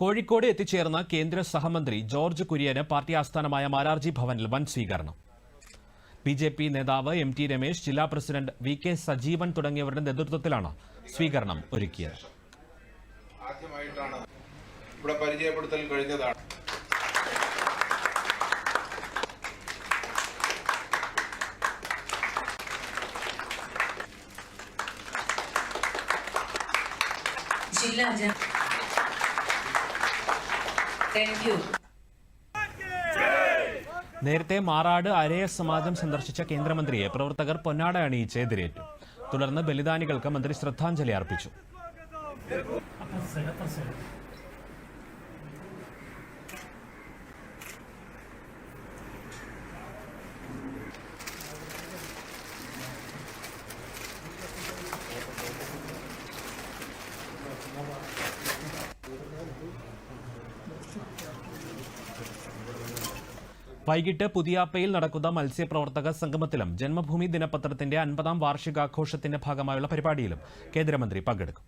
കോഴിക്കോട് എത്തിച്ചേർന്ന കേന്ദ്ര സഹമന്ത്രി ജോർജ് കുര്യന് പാർട്ടി ആസ്ഥാനമായ മാരാർജി ഭവനിൽ വൻ സ്വീകരണം. ബി ജെ പി നേതാവ് എം ടി രമേശ് ജില്ലാ പ്രസിഡന്റ് വി കെ സജീവൻ തുടങ്ങിയവരുടെ നേതൃത്വത്തിലാണ് സ്വീകരണം ഒരുക്കിയത്. ആദ്യമായിട്ടാണ് ഇവിടെ പരിചയപ്പെടുത്തൽ കഴിഞ്ഞതാണ്. ജില്ലാ ജന നേരത്തെ മാറാട് അരയ സമാജം സന്ദർശിച്ച കേന്ദ്രമന്ത്രിയെ പ്രവർത്തകർ പൊന്നാട അണിയിച്ച് എതിരേറ്റു. തുടർന്ന് ബലിദാനികൾക്ക് മന്ത്രി ശ്രദ്ധാഞ്ജലി അർപ്പിച്ചു. വൈകിട്ട് പുതിയാപ്പയിൽ നടക്കുന്ന മത്സ്യപ്രവർത്തക സംഗമത്തിലും ജന്മഭൂമി ദിനപത്രത്തിന്റെ അൻപതാം വാർഷികാഘോഷത്തിന്റെ ഭാഗമായുള്ള പരിപാടിയിലും കേന്ദ്രമന്ത്രി പങ്കെടുക്കും